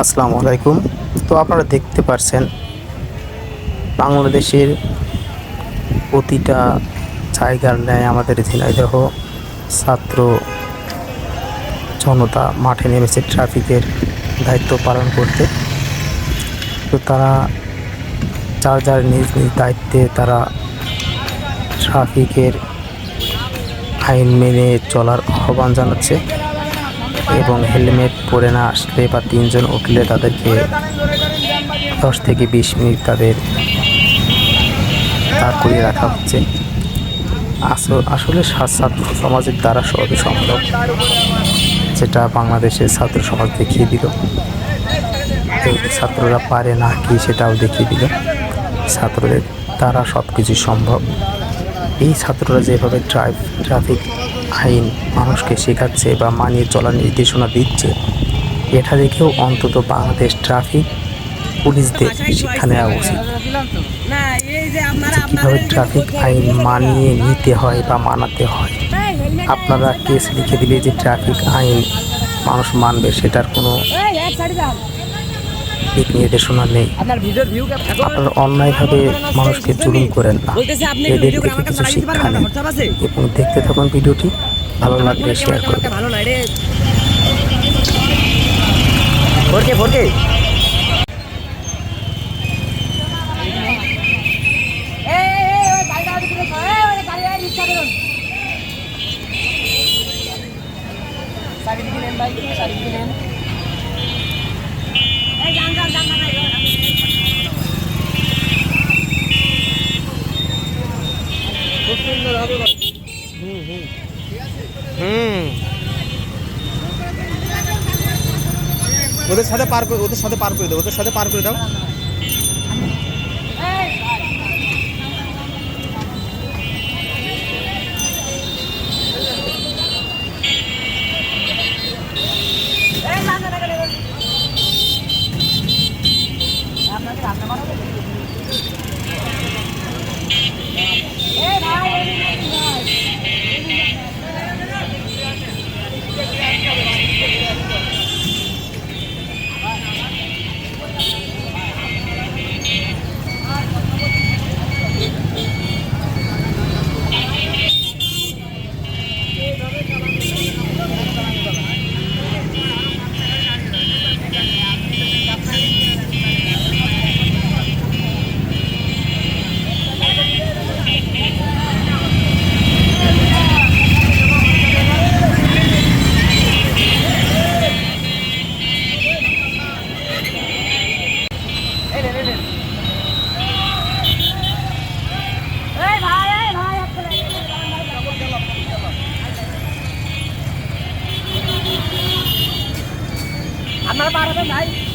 আসসালামু আলাইকুম। তো আপনারা দেখতে পাচ্ছেন বাংলাদেশের প্রতিটা জায়গার ন্যায় আমাদের ঝিনাইদহ ছাত্র জনতা মাঠে নেমেছে ট্রাফিকের দায়িত্ব পালন করতে। তো তারা যার যার নিজ নিজ দায়িত্বে তারা ট্রাফিকের আইন মেনে চলার আহ্বান জানাচ্ছে। এবং হেলমেট পরে না আসলে বা তিনজন উঠলে তাদেরকে দশ থেকে বিশ মিনিট তাদের দাঁড় করিয়ে রাখা হচ্ছে। আস- আসলে ছাত্র সমাজের দ্বারা সবই সম্ভব। যেটা বাংলাদেশের ছাত্র সমাজ দেখিয়ে দিল। ছাত্ররা পারে না কি সেটাও দেখিয়ে দিল। ছাত্রদের দ্বারা সব কিছু সম্ভব। এই ছাত্ররা যেভাবে ড্রাইভ ট্রাফিক আইন মানুষকে শেখাচ্ছে বা মানিয়ে চলার নির্দেশনা দিচ্ছে। এটা দেখেও অন্তত বাংলাদেশ ট্রাফিক পুলিশদের শিক্ষা নেওয়া উচিত। কীভাবে ট্রাফিক আইন মানিয়ে নিতে হয় বা মানাতে হয়। আপনারা কেস লিখে দিলে যে ট্রাফিক আইন মানুষ মানবে সেটার কোনো দিক নির্দেশনা নেই। আপনার অন্যায়ভাবে মানুষকে জুলুম করেন না। আপনি এদের থেকে কিছু শিক্ষা নেন এবং দেখতে থাকুন ভিডিওটি ভালো লাগলে শেয়ার করবেন। ভালো নয় রে হুম। হুম। ওদের সাথে পার করে, ওদের সাথে পার করে দাও, ওদের সাথে পার করে দাও। আপনারা পার হবেন